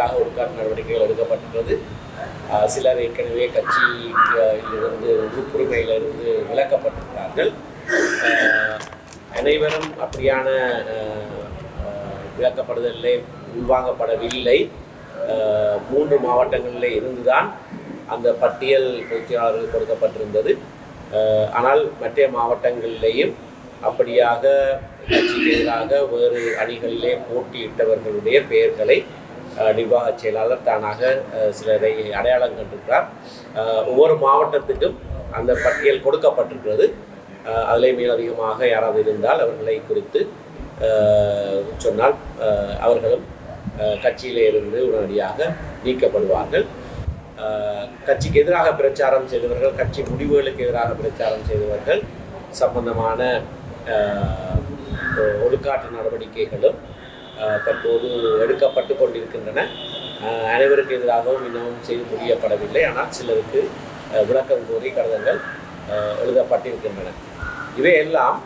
எதிராக ஒடுக்காட்டு நடவடிக்கைகள் எடுக்கப்பட்டுள்ளது சிலர் ஏற்கனவே கட்சியிலிருந்து உறுப்புரிமையிலிருந்து விலக்கப்பட்டிருக்கிறார்கள். அனைவரும் அப்படியான விளக்கப்படுதலே உள்வாங்கப்படவில்லை. மூன்று மாவட்டங்களிலே இருந்துதான் அந்த பட்டியல் பொதுச்செயலாளருக்கு கொடுக்கப்பட்டிருந்தது. ஆனால் மற்ற மாவட்டங்களிலேயும் அப்படியாக கட்சிக்கு எதிராக வேறு அணிகளிலே போட்டியிட்டவர்களுடைய பெயர்களை நிர்வாக செயலாளர் தானாக சிலரை அடையாளம் கண்டிருக்கிறார். ஒவ்வொரு மாவட்டத்துக்கும் அந்த பட்டியல் கொடுக்கப்பட்டிருக்கிறது. அஹ், அதிலே மேலதிகமாக யாராவது இருந்தால் அவர்களை குறித்து சொன்னால் அவர்களும் அஹ், கட்சியிலே இருந்து உடனடியாக நீக்கப்படுவார்கள். கட்சிக்கு எதிராக பிரச்சாரம் செய்தவர்கள் கட்சி முடிவுகளுக்கு எதிராக பிரச்சாரம் செய்தவர்கள் சம்பந்தமான ஒழுக்காற்று நடவடிக்கைகளும் தற்போது எடுக்கப்பட்டு கொண்டிருக்கின்றன. அனைவருக்கு எதிராகவும் இன்னமும் செய்து முடியப்படவில்லை. ஆனால் சிலருக்கு விளக்கம் கோரி கடிதங்கள் எழுதப்பட்டிருக்கின்றன. இவையெல்லாம்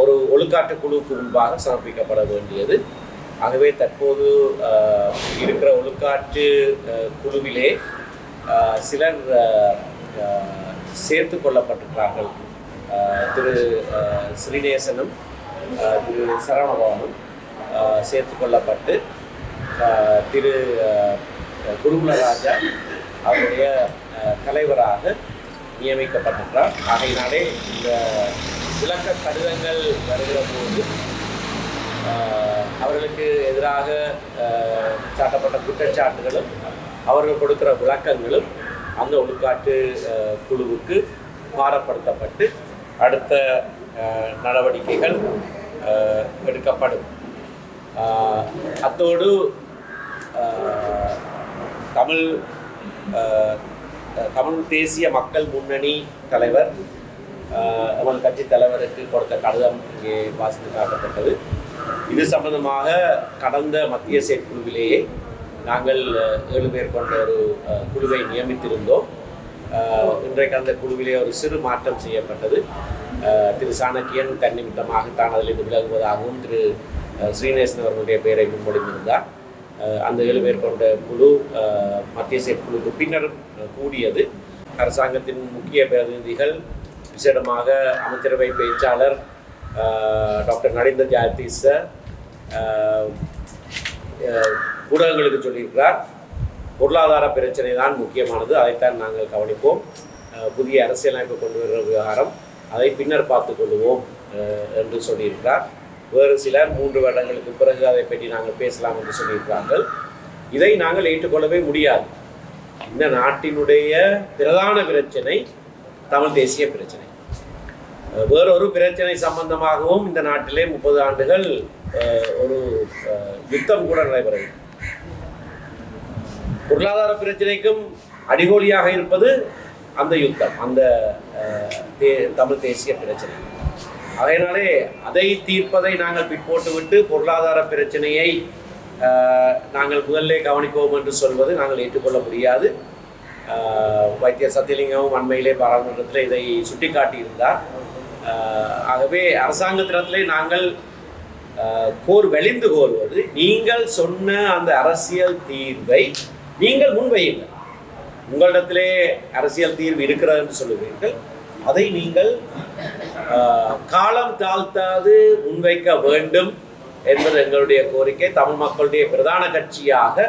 ஒரு ஒழுக்காட்டு குழுவுக்கு முன்பாக சமர்ப்பிக்கப்பட வேண்டியது. ஆகவே தற்போது இருக்கிற ஒழுக்காற்று குழுவிலே சிலர் சேர்த்து கொள்ளப்பட்டிருக்கிறார்கள். திரு ஸ்ரீநேசனும் திரு சரவணபவனும். சேர்த்து கொள்ளப்பட்டு திரு அஹ், குருகுலராஜா அவருடைய தலைவராக நியமிக்கப்பட்டிருக்கிறார். ஆகையினாலே இந்த விளக்க கடிதங்கள் வருகிற போது அவர்களுக்கு எதிராக சாட்டப்பட்ட குற்றச்சாட்டுகளும் அவர்கள் கொடுக்கிற விளக்கங்களும் அந்த ஒழுக்காட்டு குழுவுக்கு பாரப்படுத்தப்பட்டு அடுத்த நடவடிக்கைகள் எடுக்கப்படும். அத்தோடு தமிழ் தமிழ் தேசிய மக்கள் முன்னணி தலைவர் ஆஹ் எமது கட்சி தலைவருக்கு கொடுத்த கடிதம் இங்கே வாசித்து காட்டப்பட்டது. இது சம்பந்தமாக கடந்த மத்திய செயற்குழுவிலேயே நாங்கள் ஏழு பேர் கொண்ட ஒரு குழுவை நியமித்திருந்தோம். இன்றைக்கு அந்த குழுவிலே ஒரு சிறு மாற்றம் செய்யப்பட்டது. திரு சாணக்கியன் தன்னிமித்தமாகத்தான் அதிலிருந்து விலகுவதாகவும் திரு ஸ்ரீநேசன் அவர்களுடைய பெயரை முன்மொழிந்திருந்தார். அந்த ஏழு பேர் கொண்ட குழு மத்திய செயற்குழுக்கு பின்னர் கூடியது. அரசாங்கத்தின் முக்கிய பிரதிநிதிகள் விசேடமாக அமைச்சரவை பேச்சாளர் டாக்டர் நரேந்திர ஜாயதீஸ் ஊடகங்களுக்கு சொல்லியிருக்கிறார். பொருளாதார பிரச்சனை தான் முக்கியமானது. அதைத்தான் நாங்கள் கவனிப்போம். புதிய அரசியலமைப்பு கொண்டு வருகிற விவகாரம் அதை பின்னர் பார்த்துக் கொள்வோம் என்று சொல்லியிருக்கிறார். வேறு சிலர் மூன்று வருடங்களுக்கு பிறகு அதை பற்றி நாங்கள் பேசலாம் என்று சொல்லியிருக்கிறார்கள். இதை நாங்கள் ஏற்றுக்கொள்ளவே முடியாது. இந்த நாட்டினுடைய பிரதான பிரச்சனை தமிழ் தேசிய பிரச்சனை. வேறொரு பிரச்சனை சம்பந்தமாகவும் இந்த நாட்டிலே முப்பது ஆண்டுகள் ஒரு யுத்தம் கூட நடைபெறவில்லை. பொருளாதார பிரச்சனைக்கும் அடிகோலியாக இருப்பது அந்த யுத்தம் அந்த தே- தமிழ் தேசிய பிரச்சனை. அதனாலே அதை தீர்ப்பதை நாங்கள் பிற்போட்டுவிட்டு பொருளாதார பிரச்சனையை நாங்கள் முதல்ல கவனிப்போம் என்று சொல்வது நாங்கள் ஏற்றுக்கொள்ள முடியாது. வைத்திய சத்தியலிங்கமும் அண்மையிலே பாராளுமன்றத்தில் இதை சுட்டிக்காட்டியிருந்தார். ஆகவே அரசாங்கத்திடத்திலே நாங்கள் கோர் வெளிந்து கோருவது நீங்கள் சொன்ன அந்த அரசியல் தீர்வை நீங்கள் முன்வையுங்கள். உங்களிடத்திலே அரசியல் தீர்வு இருக்கிறது என்று சொல்லுவீர்கள். அதை நீங்கள் காலம் தாழ்த்தாது முன்வைக்க வேண்டும் என்பது எங்களுடைய கோரிக்கை. தமிழ் மக்களுடைய பிரதான கட்சியாக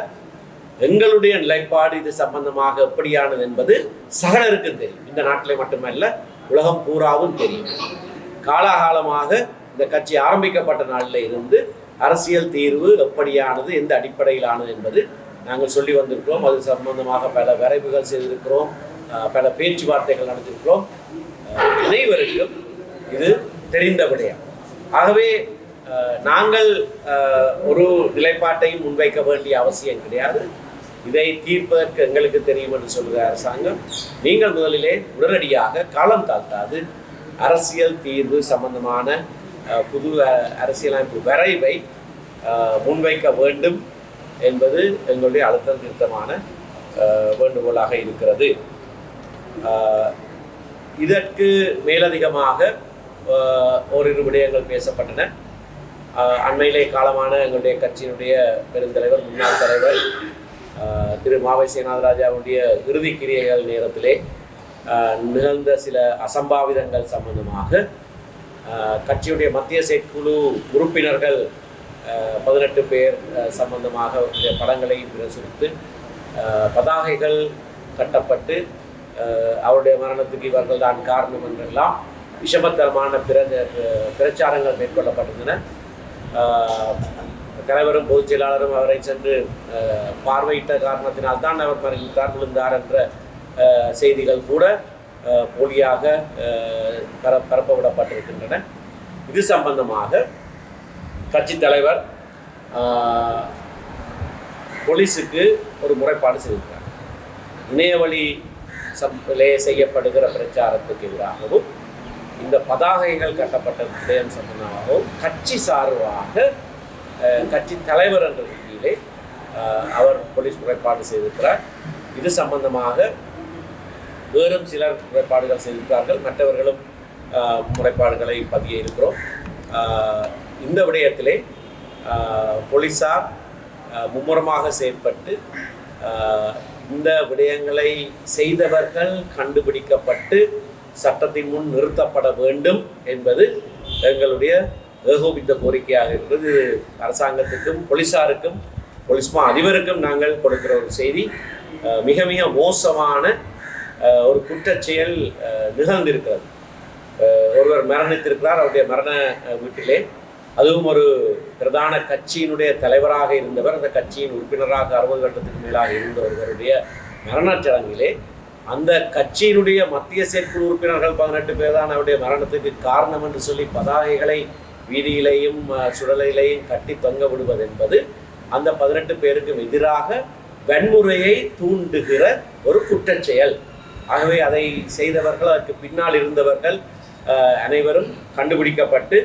எங்களுடைய நிலைப்பாடு இது சம்பந்தமாக எப்படியானது என்பது சகலருக்கு தெரியும். இந்த நாட்டிலே மட்டுமல்ல உலகம் பூராவும் தெரியும். காலாகாலமாக இந்த கட்சி ஆரம்பிக்கப்பட்ட நாளில் இருந்து அரசியல் தீர்வு எப்படியானது எந்த அடிப்படையிலானது என்பது நாங்கள் சொல்லி வந்திருக்கிறோம். அது சம்பந்தமாக பல வரைவுகள் செய்திருக்கிறோம். பல பேச்சுவார்த்தைகள் நடத்திருக்கிறோம். அனைவருக்கும் இது தெரிந்த விடயம் ஆகவே நாங்கள் ஒரு நிலைப்பாட்டையும் முன்வைக்க வேண்டிய அவசியம் கிடையாது. இதை தீர்ப்பதற்கு எங்களுக்கு தெரியும் என்று சொல்கிற அரசாங்கம் நீங்கள் முதலிலே உடனடியாக காலம் தாழ்த்தாது. அரசியல் தீர்வு சம்பந்தமான புது அரசியலமைப்பு வரைவை முன்வைக்க வேண்டும் என்பது எங்களுடைய அழுத்தம் திருத்தமான வேண்டுகோளாக இருக்கிறது. இதற்கு மேலதிகமாக ஓரிரு விடயங்கள் பேசப்பட்டன. அண்மையிலே காலமான எங்களுடைய கட்சியினுடைய பெருந்தலைவர் முன்னாள் தலைவர் திரு மாவை சேனாதராஜாவுடைய இறுதி கிரியைகள் நேரத்திலே நிகழ்ந்த சில அசம்பாவிதங்கள் சம்பந்தமாக கட்சியுடைய மத்திய செயற்குழு உறுப்பினர்கள் பதினெட்டு பேர் சம்பந்தமாக படங்களை பிரசுரித்து பதாகைகள் கட்டப்பட்டு அவருடைய மரணத்துக்கு இவர்கள் தான் காரணம் என்றெல்லாம் விஷமத்தரமான பிர பிரச்சாரங்கள் மேற்கொள்ளப்பட்டிருந்தன. தலைவரும் பொதுச் செயலாளரும் அவரை சென்று பார்வையிட்ட காரணத்தினால் தான் அவர் மறைந்தார் விழுந்தார் என்ற செய்திகள் கூட போலியாக பர பரப்பவிடப்பட்டிருக்கின்றன. இது சம்பந்தமாக கட்சி தலைவர் போலீஸுக்கு ஒரு முறைப்பாடு செய்திருக்கிறார். இணையவழி சம்பிலே செய்யப்படுகிற பிரச்சாரத்துக்கு எதிராகவும் இந்த பதாகைகள் கட்டப்பட்ட விடயம் சம்பந்தமாகவும் கட்சி சார்பாக கட்சி தலைவர் என்ற ரீதியிலே அவர் போலீஸ் முறைப்பாடு செய்திருக்கிறார். இது சம்பந்தமாக வேறும் சிலர் முறைப்பாடுகள் செய்திருக்கிறார்கள். மற்றவர்களும் முறைப்பாடுகளை பதிய இருக்கிறோம். இந்த விடயத்திலே போலீஸார் போலீசார் மும்முரமாக செயற்பட்டு இந்த விடயங்களை செய்தவர்கள் கண்டுபிடிக்கப்பட்டு சட்டத்தின் முன் நிறுத்தப்பட வேண்டும் என்பது எங்களுடைய ஏகோபித்த கோரிக்கையாக இருக்கிறது அரசாங்கத்துக்கும் போலீசாருக்கும் போலீஸ்மா அதிபருக்கும் நாங்கள் கொடுக்கிற ஒரு செய்தி. மிக மிக மோசமான ஒரு குற்றச்செயல் நிகழ்ந்திருக்கிறது. ஒருவர் மரணித்திருக்கிறார் அவருடைய மரண வீட்டிலே. அதுவும் ஒரு பிரதான கட்சியினுடைய தலைவராக இருந்தவர். அந்த கட்சியின் உறுப்பினராக அறுபது வருடத்துக்கு மேலாக இருந்த ஒருவருடைய மரணச் சடங்கிலே அந்த கட்சியினுடைய மத்திய செயற்குழு உறுப்பினர்கள் பதினெட்டு பேர் தான் அவருடைய மரணத்துக்கு காரணம் என்று சொல்லி பதாகைகளை வீதியிலேயும் அஹ், கட்டி தொங்க விடுவது என்பது அந்த பதினெட்டு பேருக்கும் எதிராக வன்முறையை தூண்டுகிற ஒரு குற்றச்செயல். ஆகவே அதை செய்தவர்கள் அதற்கு பின்னால் இருந்தவர்கள் அனைவரும் கண்டுபிடிக்கப்பட்டு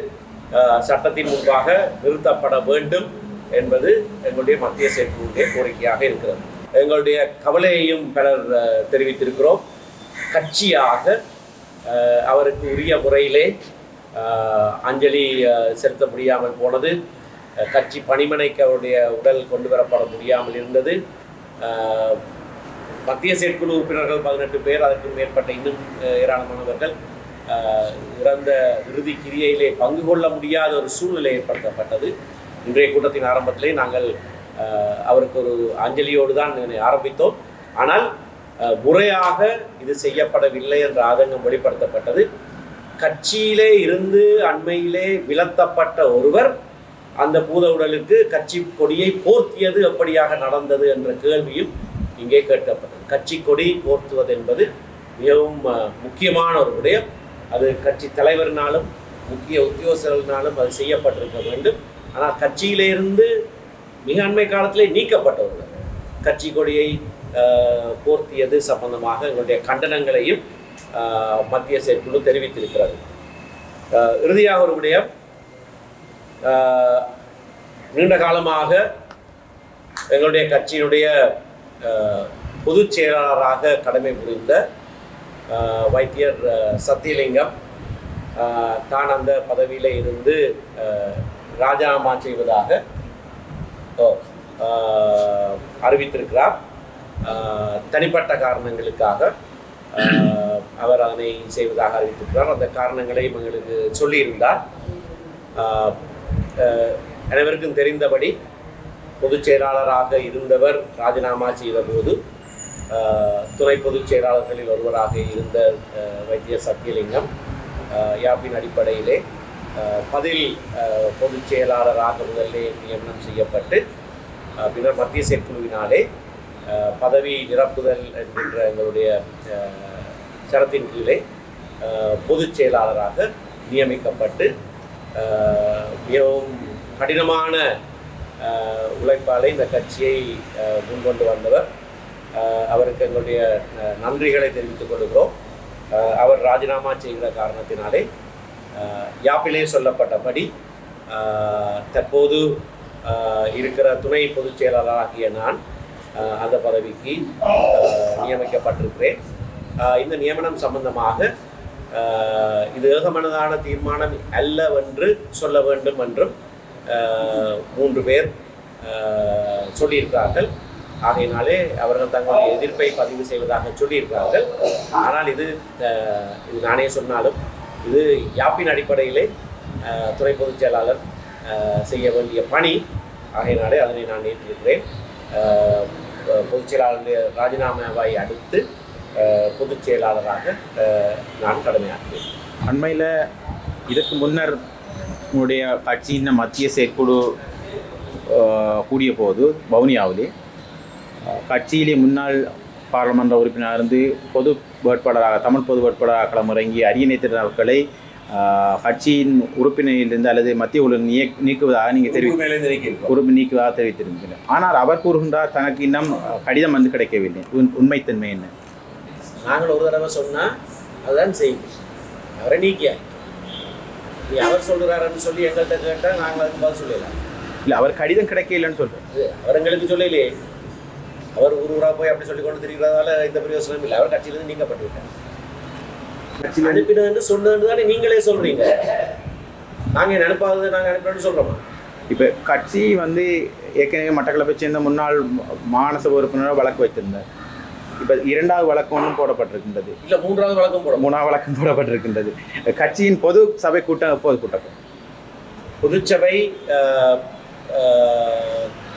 சட்டத்தின் முன்பாக நிறுத்தப்பட வேண்டும் என்பது எங்களுடைய மத்திய செயற்குழுடைய கோரிக்கையாக இருக்கிறது. எங்களுடைய கவலையையும் பலர் தெரிவித்திருக்கிறோம். கட்சியாக அவருக்கு உரிய முறையிலே அஞ்சலி செலுத்த முடியாமல் போனது. கட்சி பணிமனைக்கு அவருடைய உடல் கொண்டு வரப்பட முடியாமல் இருந்தது. மத்திய செயற்குழு உறுப்பினர்கள் பதினெட்டு பேர் அதற்கு மேற்பட்ட இன்னும் ஏராளமானவர்கள் இறந்த இறுதி கிரியையிலே பங்கு கொள்ள முடியாத ஒரு சூழ்நிலை ஏற்படுத்தப்பட்டது. இன்றைய கூட்டத்தின் ஆரம்பத்திலே நாங்கள் அவருக்கு ஒரு அஞ்சலியோடு தான் ஆரம்பித்தோம். ஆனால் முறையாக இது செய்யப்படவில்லை என்ற ஆதங்கம் வெளிப்படுத்தப்பட்டது. கட்சியிலே இருந்து அண்மையிலே விலத்தப்பட்ட ஒருவர் அந்த பூத உடலுக்கு கட்சி கொடியை போர்த்தியது எப்படியாக நடந்தது என்ற கேள்வியும் இங்கே கேட்கப்பட்டது. கட்சி கொடி போர்த்துவது என்பது மிகவும் முக்கியமான ஒரு விடயம். அது கட்சி தலைவரினாலும் முக்கிய உத்தியோகஸ்தர்களினாலும் அது செய்யப்பட்டிருக்க வேண்டும். ஆனால் கட்சியிலிருந்து மிக அண்மை காலத்திலே நீக்கப்பட்டவர்கள். கட்சி கொடியை போர்த்தியது சம்பந்தமாக எங்களுடைய கண்டனங்களையும் மத்திய செயற்குழு தெரிவித்திருக்கிறது. இறுதியாக ஒரு விடயம் நீண்ட காலமாக எங்களுடைய கட்சியினுடைய பொதுச் செயலாளராக கடமை புரிந்த வைத்தியர் சத்தியலிங்கம் தான் அந்த பதவியில் இருந்து ராஜினாமா செய்வதாக அறிவித்திருக்கிறார். தனிப்பட்ட காரணங்களுக்காக அவர் அதனை செய்வதாக அறிவித்திருக்கிறார். அந்த காரணங்களை எங்களுக்கு சொல்லியிருந்தார். அனைவருக்கும் தெரிந்தபடி பொதுச் செயலாளராக இருந்தவர் ராஜினாமா செய்தபோது துணை பொதுச் செயலாளர்களில் ஒருவராக இருந்த வைத்திய சத்தியலிங்கம் யாப்பின் அடிப்படையிலே பதில் பொதுச் செயலாளராக முதல்லே நியமனம் செய்யப்பட்டு பின்னர் மத்திய செயற்குழுவினாலே பதவி நிரப்புதல் என்கின்ற எங்களுடைய சரத்தின் கீழே பொதுச் செயலாளராக நியமிக்கப்பட்டு மிகவும் கடினமான உழைப்பாலே இந்த கட்சியை முன்கொண்டு வந்தவர். அவருக்கு எங்களுடைய நன்றிகளை தெரிவித்துக் கொள்கிறோம். அவர் ராஜினாமா செய்கிற காரணத்தினாலே யாப்பிலே சொல்லப்பட்டபடி தற்போது இருக்கிற துணை பொதுச் செயலாளராகிய நான் அந்த பதவிக்கு நியமிக்கப்பட்டிருக்கிறேன். இந்த நியமனம் சம்பந்தமாக இது ஏகமனதான தீர்மானம் அல்லவென்று சொல்ல வேண்டும் என்றும் மூன்று பேர் சொல்லியிருக்கிறார்கள். ஆகையினாலே அவர்கள் தங்களுடைய எதிர்ப்பை பதிவு செய்வதாக சொல்லியிருக்கிறார்கள். ஆனால் இது இது நானே சொன்னாலும் இது யாப்பின் அடிப்படையிலே துறை பொதுச் செயலாளர் செய்ய வேண்டிய பணி. ஆகையினாலே அதனை நான் ஏற்றிருக்கிறேன். பொதுச் செயலாளருடைய ராஜினாமாவை அடுத்து பொதுச் செயலாளராக நான் கடமையாற்றுவேன். அண்மையில் இதற்கு முன்னர் உங்களுடைய கட்சியின் மத்திய செயற்குழு கூடிய போது வவுனியாவிலே கட்சியிலே முன்னாள் பாராளுமன்ற உறுப்பினர் இருந்து பொது வேட்பாளராக தமிழ் பொது வேட்பாளராக களமிறங்கிய அரியணை திருநாட்களை கட்சியின் உறுப்பினரிலிருந்து அல்லது மத்திய குழு நீ நீக்குவதாக நீங்கள் தெரிவி. உறுப்பு நீக்குவதாக தெரிவித்திருந்தீர்கள் ஆனால் அவர் கூறுகின்றார் தனக்கு இன்னும் கடிதம் வந்து கிடைக்கவில்லை. உண்- உண்மைத்தன்மை என்ன? நாங்கள் ஒரு தடவை சொன்னா அதுதான் செய்தி. அவரை நீக்கியா அவர் சொல்கிறாருன்னு சொல்லி எங்கள்கிட்ட கேட்டால் நாங்கள் அதுக்கு பதில் சொல்லலாம் இல்லை அவர் கடிதம் கிடைக்கலன்னு சொல்கிறார் அது அவர் எங்களுக்கு சொல்லலையே. அவர் ஊர் ஊரா போய் அப்படி சொல்லி கொண்டு திரிகிறதால இந்த பிரயோசனம் இல்லை. அவர் கட்சியிலிருந்து நீக்கப்பட்டு விட்டார் அனுப்பினதுன்னு சொன்னதுன்னு தானே நீங்களே சொல்றீங்க. நாங்க என்ன அனுப்பாதது நாங்க அனுப்பினோம்னு சொல்றோமா? இப்போ கட்சி வந்து ஏற்கனவே மட்டக்களப்பை சேர்ந்த முன்னாள் மாநசபை உறுப்பினராக வழக்கு வைத்திருந்தார். இப்போ இரண்டாவது வழக்கு ஒன்றும் போடப்பட்டிருக்கின்றது. இல்ல மூன்றாவது வழக்கம் போடும் மூணாவது வழக்கம் போடப்பட்டிருக்கின்றது. கட்சியின் பொது சபை கூட்டம் எப்போது கூட்டம். பொதுச்சபை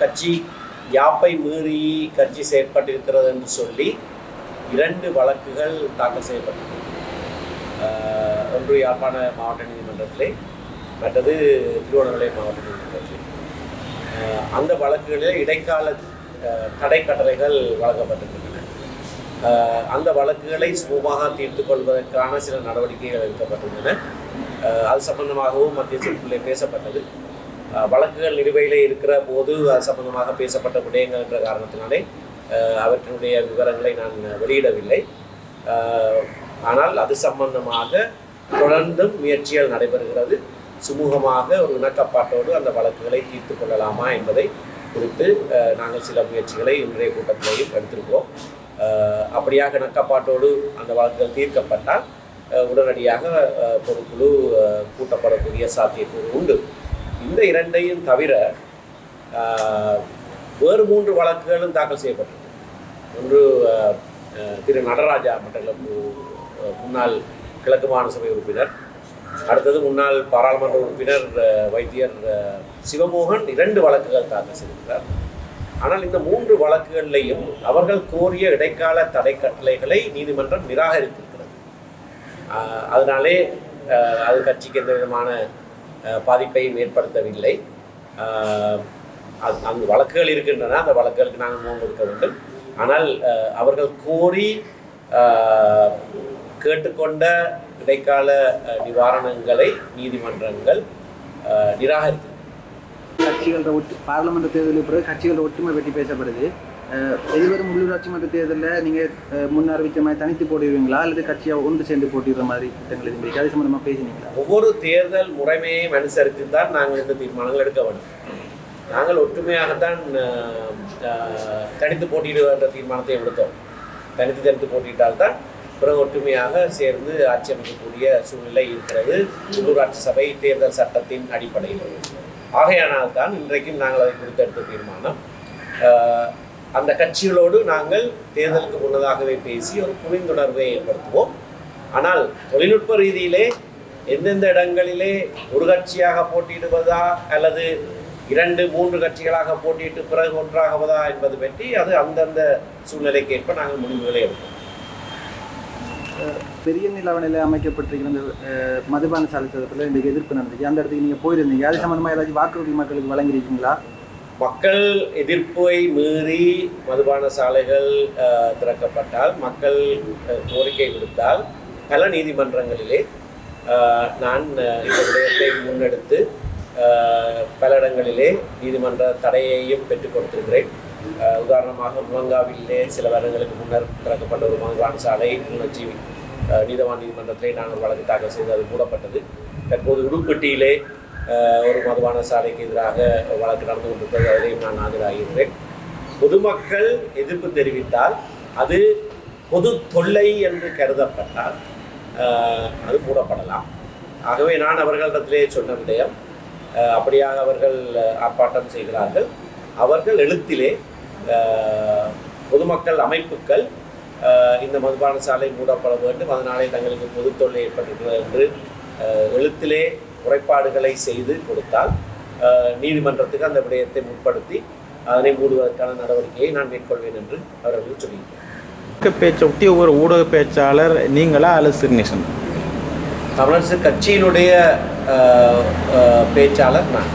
கட்சி யாப்பை மீறி கட்சி செயற்பட்டிருக்கிறது என்று சொல்லி இரண்டு வழக்குகள் தாக்கல் செய்யப்பட்டது ஒன்று யாழ்ப்பாண மாவட்ட நீதிமன்றத்திலே மற்றது திருவண்ணாமலை மாவட்ட நீதிமன்றத்திலே. அந்த வழக்குகளில் இடைக்கால தடை கட்டளைகள் வழங்கப்பட்டிருக்கின்றன. அந்த வழக்குகளை சுமூகமாக தீர்த்து கொள்வதற்கான சில நடவடிக்கைகள் எடுக்கப்பட்டுள்ளன அது சம்பந்தமாகவும் மத்திய சிற்குள்ளே பேசப்பட்டது. வழக்குகள் நிலுவையில் இருக்கிற போது அது சம்பந்தமாக பேசப்பட்ட விடயங்கள் என்ற காரணத்தினாலே அவற்றினுடைய விவரங்களை நான் வெளியிடவில்லை. ஆனால் அது சம்பந்தமாக தொடர்ந்தும் முயற்சிகள் நடைபெறுகிறது. சுமூகமாக ஒரு இணக்கப்பாட்டோடு அந்த வழக்குகளை தீர்த்து கொள்ளலாமா என்பதை குறித்து நாங்கள் சில முயற்சிகளை இன்றைய கூட்டத்திலேயும் எடுத்திருக்கிறோம். அப்படியாக இணக்கப்பாட்டோடு அந்த வழக்குகள் தீர்க்கப்பட்டால் உடனடியாக பொதுக்குழு கூட்டப்படக்கூடிய சாத்தியக்கூறு உண்டு. இந்த இரண்டையும் தவிர வேறு மூன்று வழக்குகளும் தாக்கல் செய்யப்பட்டிருக்கு. ஒன்று திரு நடராஜா மட்டக்களப்பு முன்னாள் கிழக்கு மாகாண சபை உறுப்பினர். அடுத்தது முன்னாள் பாராளுமன்ற உறுப்பினர் வைத்தியர் சிவமோகன் இரண்டு வழக்குகள் தாக்கல் செய்திருக்கிறார். ஆனால் இந்த மூன்று வழக்குகளிலையும் அவர்கள் கோரிய இடைக்கால தடை கட்டளைகளை நீதிமன்றம் நிராகரித்திருக்கிறது. அதனாலே அது கட்சிக்கு எந்த விதமான பாதிப்பையும் ஏற்படுத்தவில்லை. ஆஹ், அந்த வழக்குகள் இருக்கின்றன. அந்த வழக்குகளுக்கு நாங்கள் முகம் கொடுக்க வேண்டும். ஆனால் அவர்கள் கோரி கேட்டுக்கொண்ட இடைக்கால நிவாரணங்களை நீதிமன்றங்கள் நிராகரித்தது கட்சிகளோட ஒட்டு பாராளுமன்ற தேர்தலுக்கு பிறகு கட்சிகளோட ஒற்றுமை பற்றி பேசப்படுது. எதிர்வரும் உள்ளூராட்சி மன்ற தேர்தலில் நீங்கள் முன் அறிவித்த மாதிரி தனித்து போட்டிடுவீங்களா? அல்லது கட்சியாக ஒன்று சேர்ந்து போட்டிடுற மாதிரி திட்டங்கள் இருக்கு? அது சம்மந்தமாக பேசினீங்களா? ஒவ்வொரு தேர்தல் முறைமையை அனுசரித்து தான் நாங்கள் இந்த தீர்மானங்கள் எடுக்க வேண்டும். நாங்கள் ஒற்றுமையாகத்தான் தனித்து போட்டியிடுகின்ற தீர்மானத்தை எடுத்தோம். தனித்து தனித்து போட்டியிட்டால்தான் பிறகு ஒற்றுமையாக சேர்ந்து ஆட்சி அமைக்கக்கூடிய சூழ்நிலை இருக்கிறது. உள்ளூராட்சி சபை தேர்தல் சட்டத்தின் அடிப்படையில். ஆகையானால் தான் இன்றைக்கும் நாங்கள் அதை குறித்து எடுத்த தீர்மானம் அந்த கட்சிகளோடு நாங்கள் தேர்தலுக்கு முன்னதாகவே பேசி ஒரு புரிந்துணர்வை ஏற்படுத்துவோம். ஆனால் தொழில்நுட்ப ரீதியிலே எந்தெந்த இடங்களிலே ஒரு கட்சியாக போட்டியிடுவதா அல்லது இரண்டு மூன்று கட்சிகளாக போட்டியிட்டு பிறகு ஒன்றாகுவதா என்பது பற்றி அது அந்தந்த சூழ்நிலைக்கு நாங்கள் முடிவுகளை எடுப்போம். பெரிய நிலவணையில் அமைக்கப்பட்டிருக்கிற இந்த மதுபான சாலை சதத்தில் இன்றைக்கு எதிர்ப்பு நடந்துச்சு அந்த இடத்துக்கு நீங்கள் போயிருந்தீங்க. அது சம்மந்தமாக ஏதாச்சும் வாக்குறுதி மக்களுக்கு வழங்கியிருக்கீங்களா? மக்கள் எதிர்ப்பை மீறி மதுபான சாலைகள் திறக்கப்பட்டால் மக்கள் கோரிக்கை விடுத்தால் பல நீதிமன்றங்களிலே நான் இந்த விடயத்தை முன்னெடுத்து பல இடங்களிலே நீதிமன்ற தடையையும் பெற்றுக் கொடுத்திருக்கிறேன். உதாரணமாக முழங்காவிலே சில வருடங்களுக்கு முன்னர் திறக்கப்பட்ட ஒரு மதுபான சாலை உணர்ச்சி நீதவான் நீதிமன்றத்திலே நான் வழக்கு தாக்கல் செய்து அது மூடப்பட்டது. தற்போது உடுப்பட்டியிலே ஒரு மதுபான சாலைக்கு எதிராக வழக்கு நடந்து கொண்டிருக்கிறது. அதிலையும் நான் ஆஜராகின்றேன் பொதுமக்கள் எதிர்ப்பு தெரிவித்தால் அது பொது தொல்லை என்று கருதப்பட்டால் அது மூடப்படலாம். ஆகவே நான் அவர்களிடத்திலே சொன்ன விடயம் அப்படியாக அவர்கள் ஆர்ப்பாட்டம் செய்கிறார்கள். அவர்கள் எழுத்திலே பொதுமக்கள் அமைப்புகள் இந்த மதுபான சாலை மூடப்பட வேண்டும் அதனாலே தங்களுக்கு பொது தொல்லை ஏற்பட்டிருக்கிறது என்று எழுத்திலே முறைப்பாடுகளை செய்து கொடுத்தால் நீதிமன்றத்துக்கு அந்த விடயத்தை முற்படுத்தி அதனை மூடுவதற்கான நடவடிக்கையை நான் மேற்கொள்வேன் என்று அவர்கள் சொல்லியிருக்கிறார் பேச்சை ஒட்டி ஒவ்வொரு ஊடக பேச்சாளர் நீங்களா அல்லது சிறுநேசன்? தமிழரசு கட்சியினுடைய பேச்சாளர் நான்.